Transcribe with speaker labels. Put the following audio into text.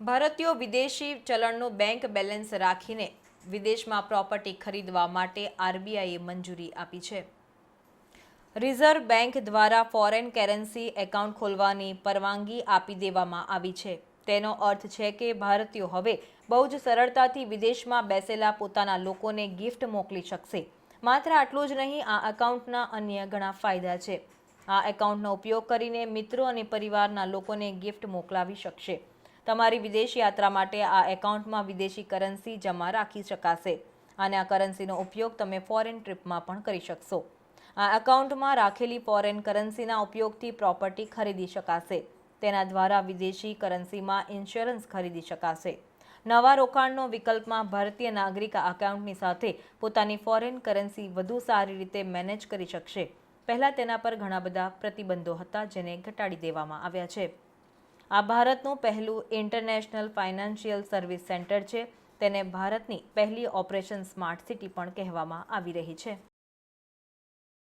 Speaker 1: ભારતીયો વિદેશી ચલણનું bank balance રાખીને વિદેશમાં પ્રોપર્ટી ખરીદવા માટે આરબીઆઈએ મંજૂરી આપી છે. રિઝર્વ બેંક દ્વારા ફોરેન કરન્સી એકાઉન્ટ ખોલવાની પરવાનગી આપી દેવામાં આવી છે. તેનો અર્થ છે કે ભારતીયો હવે બહુ જ સરળતાથી વિદેશમાં બેસેલા પોતાના લોકોને ગિફ્ટ મોકલી શકશે. માત્ર આટલું જ નહીં, આ એકાઉન્ટના અન્ય ઘણા ફાયદા છે. આ એકાઉન્ટનો ઉપયોગ કરીને મિત્રો અને પરિવારના લોકોને ગિફ્ટ મોકલાવી શકશે. તમારી વિદેશ યાત્રા માટે આ એકાઉન્ટમાં વિદેશી કરન્સી જમા રાખી શકાશે અને આ કરન્સીનો ઉપયોગ તમે ફોરેન ટ્રીપમાં પણ કરી શકશો. આ એકાઉન્ટમાં રાખેલી ફોરેન કરન્સીના ઉપયોગથી પ્રોપર્ટી ખરીદી શકાશે. તેના દ્વારા વિદેશી કરન્સીમાં ઇન્સ્યોરન્સ ખરીદી શકાશે. નવા રોકાણનો વિકલ્પમાં ભારતીય નાગરિક એકાઉન્ટની સાથે પોતાની ફોરેન કરન્સી વધુ સારી રીતે મેનેજ કરી શકશે. પહેલાં તેના પર ઘણા બધા પ્રતિબંધો હતા જેને ઘટાડી દેવામાં આવ્યા છે. આ ભારતનું પહેલું ઇન્ટરનેશનલ ફાઇનાન્શિયલ સર્વિસ સેન્ટર છે. તેને ભારતની પહેલી ઓપરેશન સ્માર્ટ સિટી પણ કહેવામાં આવી રહી છે.